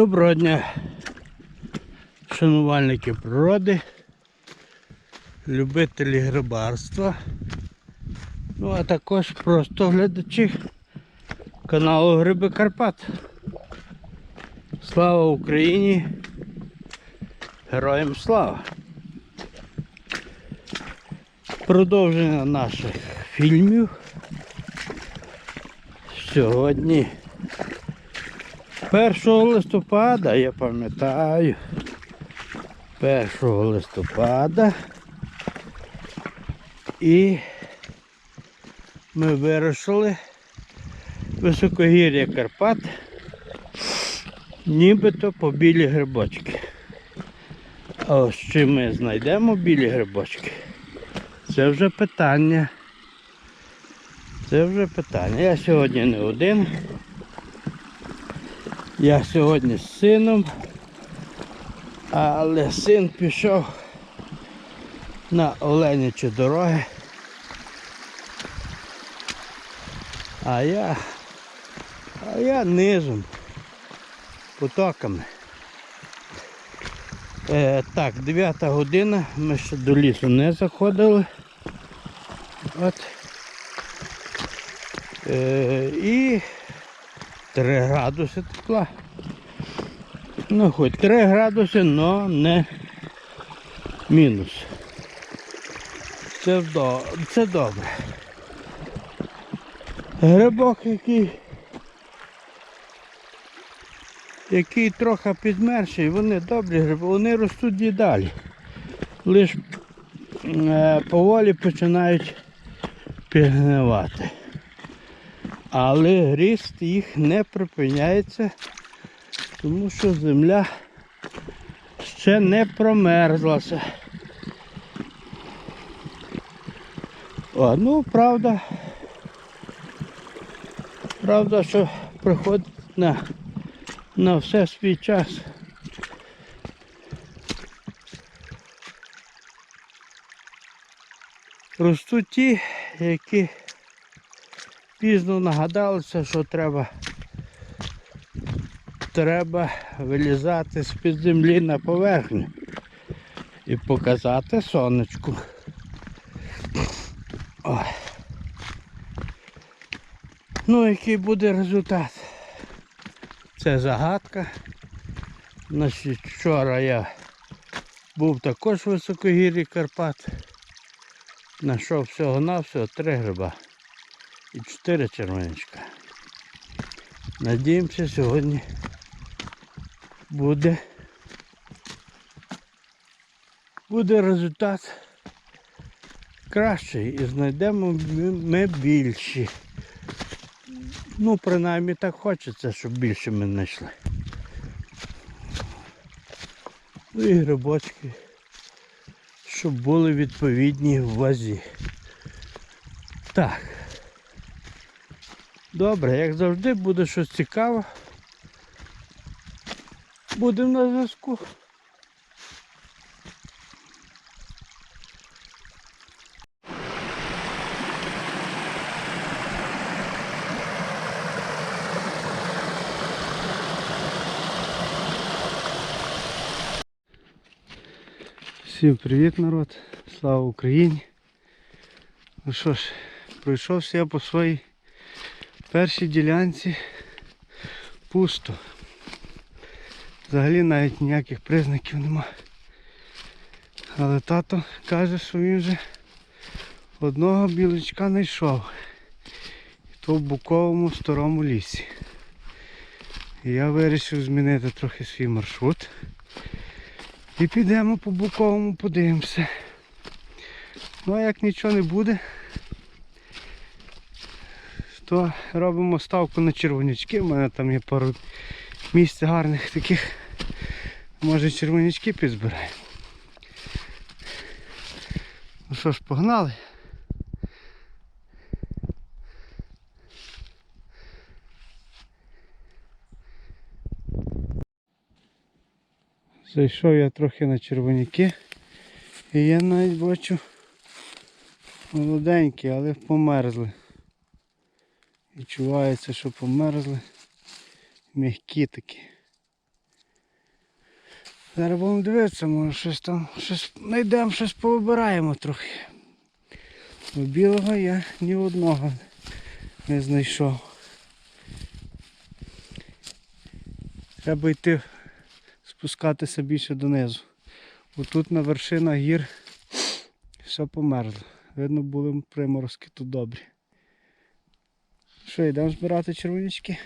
Доброго дня, шанувальники природи, любителі грибарства, ну а також просто глядачі каналу Гриби Карпат. Слава Україні! Героям слава! Продовження наших фільмів. Сьогодні 1 листопада, я пам'ятаю. 1 листопада. І ми вирушили високогір'я Карпат, нібито по білі грибочки. А ось чи ми знайдемо білі грибочки? Це вже питання. Це вже питання. Я сьогодні не один. Я сьогодні з сином, але син пішов на Оленячі дороги. А я, а я низом, потоками. Е, так, 9 година, ми ще до лісу не заходили. От. Е, і 3 градуси тепла. Ну, хоч 3 градуси, але не мінус. Це, вдо- це добре. Грибок, який, який трохи підмерший, вони добрі гриби, вони ростуть і далі. Лиш е, поволі починають підгнивати. Але ріст їх не припиняється, тому що земля ще не промерзлася. О, ну правда, правда, що приходить на, на все свій час. Ростуть ті, які пізно нагадалися, що треба, треба вилізати з-під землі на поверхню і показати сонечку. Ой. Ну, який буде результат? Це загадка. Значить, вчора я був також в високогір'ї Карпат. Знайшов всього-навсього три гриба і 4 червонячка. Надіємося, сьогодні буде буде результат кращий і знайдемо ми- більші. Ну, принаймні так хочеться, щоб більше ми знайшли. Ну і грибочки, щоб були відповідні в вазі. Так. Добре, як завжди буде щось цікаве. Будемо на зв'язку. Всім привіт народ, слава Україні. Ну що ж, пройшовся я по своїй першій ділянці пусто. Взагалі навіть ніяких признаків нема. Але тато каже, що він вже одного білочка знайшов. І то в буковому старому лісі. І я вирішив змінити трохи свій маршрут. І підемо по буковому подивимося. Ну а як нічого не буде, то робимо ставку на червонячки. У мене там є пару місць гарних таких. Може червонячки підзбираємо. Ну що ж, погнали. Зайшов я трохи на червоняки. І я навіть бачу молоденькі, але померзли. Відчувається, що померзли. М'які такі. Зараз будемо дивитися, може щось там, знайдемо, щось повибираємо трохи. Бо білого я ні одного не знайшов. Треба йти спускатися більше донизу. Отут на вершинах гір все померло. Видно, були приморозки тут добрі. Що, йдемо збирати червонячки?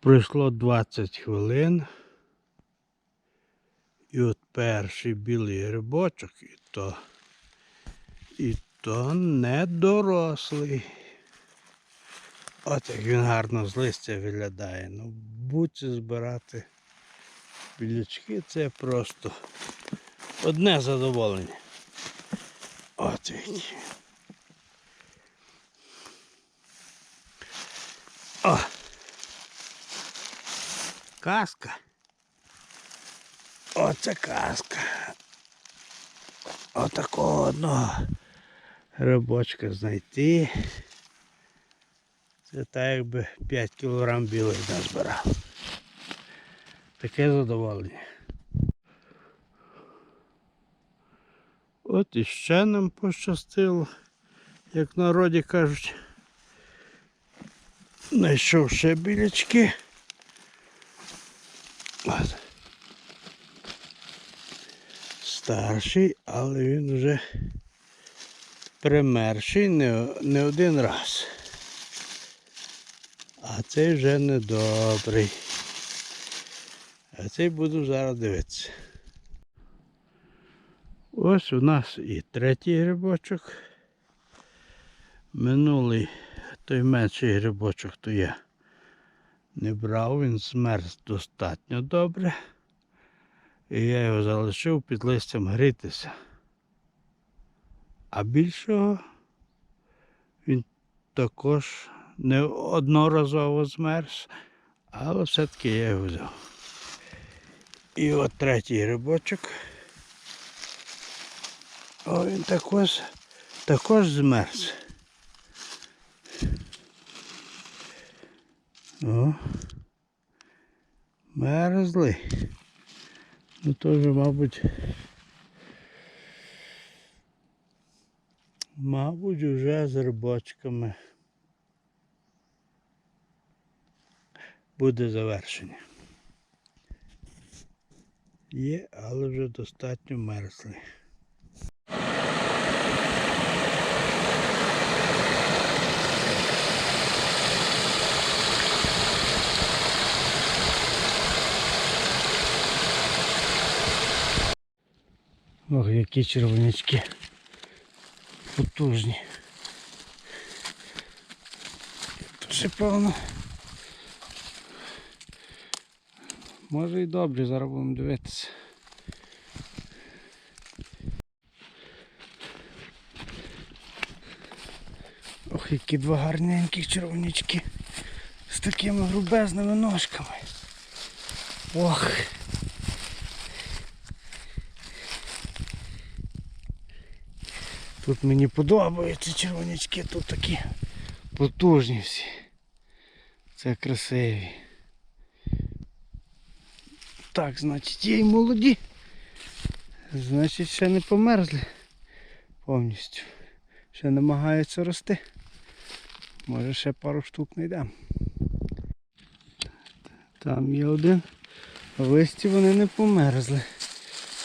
Пройшло 20 хвилин. І от перший білий грибочок, і то, і то не дорослий. От як він гарно з листя виглядає. Ну, будьте збирати білячки, це просто одне задоволення. От які. О! Казка. Оце казка. Отакого одного рибочка знайти. Це так якби 5 кілограм білих назбирав. Таке задоволення. От іще нам пощастило, як в народі кажуть. Знайшов ще білячки. От. Старший, але він вже примерший не, не один раз. А цей вже недобрий. А цей буду зараз дивитися. Ось у нас і третій грибочок. Минулий той менший грибочок, то я не брав, він змерз достатньо добре. І я його залишив під листям грітися. А більшого він також не одноразово змерз, але все-таки я його взяв. І от третій грибочок. О, він також, також змерз. О, мерзлий. Ну то вже, мабуть, мабуть, вже з рибочками буде завершення. Є, але вже достатньо мерзлий. Ох, які червонячки. Потужні. Тут ще певно. Може і добре, зараз будемо дивитися. Ох, які два гарненьких червонячки. З такими грубезними ножками. Ох. Тут мені подобаються червонячки, тут такі потужні всі. Це красиві. Так, значить є молоді. Значить ще не померзли повністю. Ще намагаються рости. Може ще пару штук знайдемо. Там є один. В листі вони не померзли.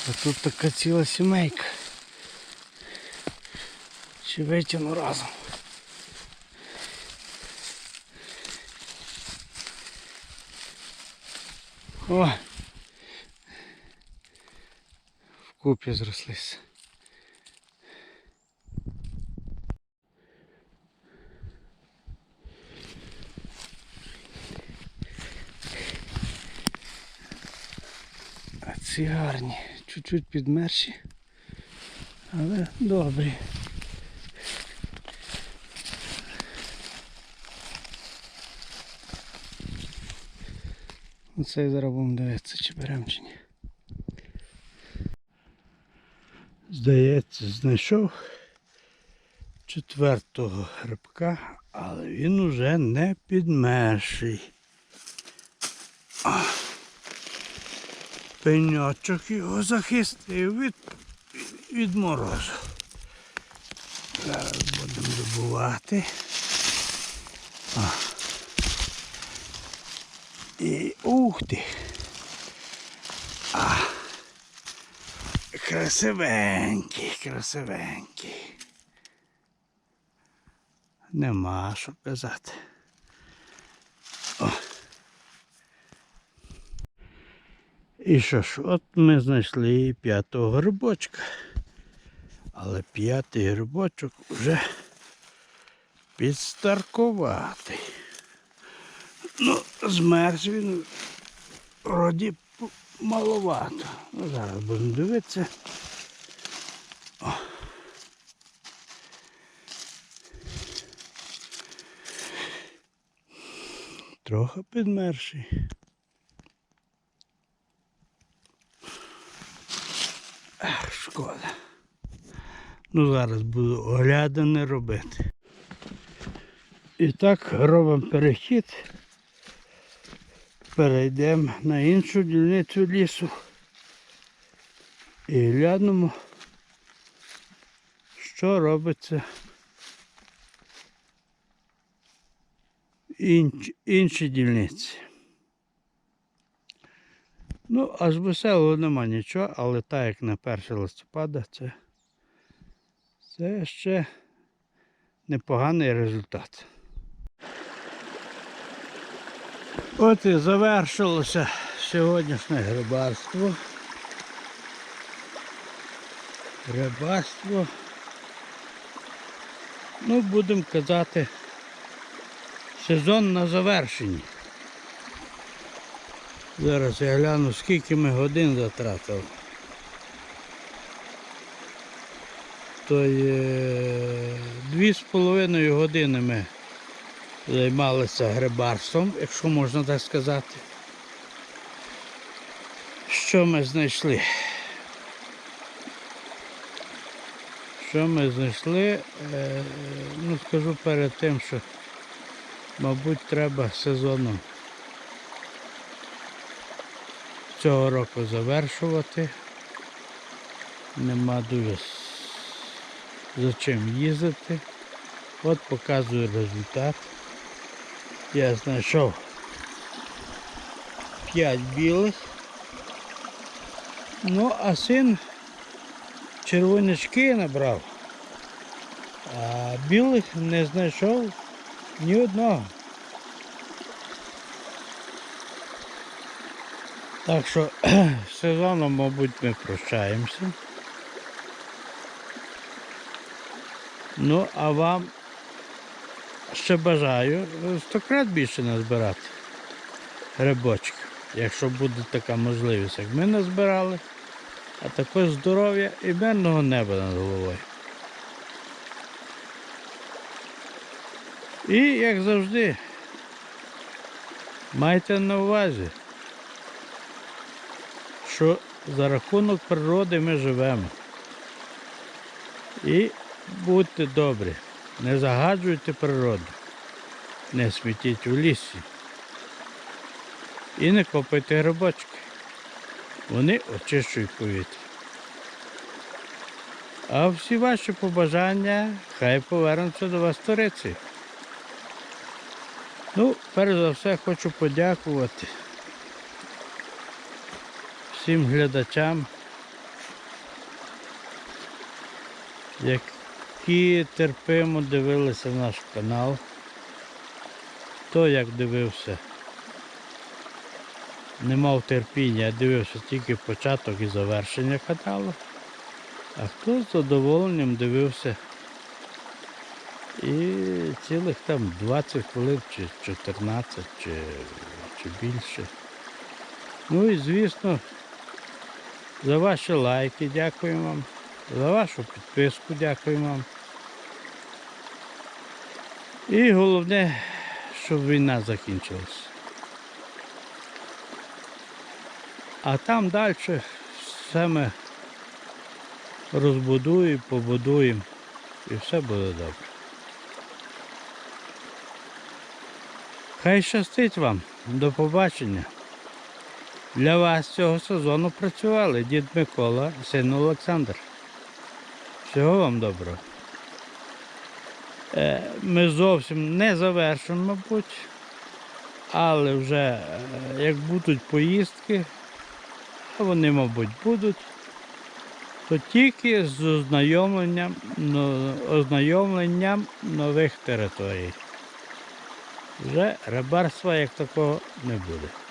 А тут така ціла сімейка. Чи витягну разом. О! Вкупі зрослися. А ці гарні, чуть-чуть підмерші, але добрі. Оце зараз будемо дивитися, чи беремо чи ні. Здається, знайшов четвертого грибка, але він уже не підмерший. Пеньочок його захистив від, від морозу. Зараз будемо добувати. А. І ух ти! Красивенький, красивенький. Нема що казати. О. І що ж, от ми знайшли п'ятого грибочка. Але п'ятий грибочок вже підстаркуватий. Ну, змерз він вроді маловато. Ну, зараз будемо дивитися. О. Трохи підмерший. Ах, шкода. Ну, зараз буду оглядане робити. І так робимо перехід. Перейдемо на іншу дільницю лісу. І глянемо, що робиться в інч, іншій дільниці. Ну, аж веселого нема нічого, але так як на 1 листопада, це, це ще непоганий результат. От і завершилося сьогоднішнє грибарство. Грибарство. Ну, будемо казати, сезон на завершенні. Зараз я гляну, скільки ми годин затратили. То є дві з половиною години ми займалися грибарством, якщо можна так сказати. Що ми знайшли? Що ми знайшли? Е, ну, скажу перед тим, що, мабуть, треба сезоном цього року завершувати. Нема дуже за чим їздити. От показую результат. Я знайшов 5 білих. Ну, а син червонячки набрав. А білих не знайшов ні одного. Так що з сезоном, мабуть, ми прощаємося. Ну, а вам ще бажаю стократ більше назбирати грибочків, якщо буде така можливість, як ми назбирали, а також здоров'я і мирного неба над головою. І, як завжди, майте на увазі, що за рахунок природи ми живемо. І будьте добрі, не загаджуйте природу, не смітіть у лісі і не копайте грибочки. Вони очищують повітря. А всі ваші побажання хай повернуться до вас сторицею. Ну, перш за все хочу подякувати всім глядачам, які терпимо дивилися наш канал. Хто як дивився, не мав терпіння, дивився тільки початок і завершення каналу. А хто з задоволенням дивився і цілих там 20 хвилин чи 14 чи, чи більше. Ну і звісно, за ваші лайки дякую вам, за вашу підписку дякую вам. І головне, щоб війна закінчилась. А там далі все ми розбудуємо, побудуємо і все буде добре. Хай щастить вам. До побачення. Для вас цього сезону працювали дід Микола син Олександр. Всього вам доброго. Е, Ми зовсім не завершимо, мабуть, але вже е, як будуть поїздки, а вони, мабуть, будуть, то тільки з ознайомленням, ознайомленням нових територій. Вже рибарства як такого не буде.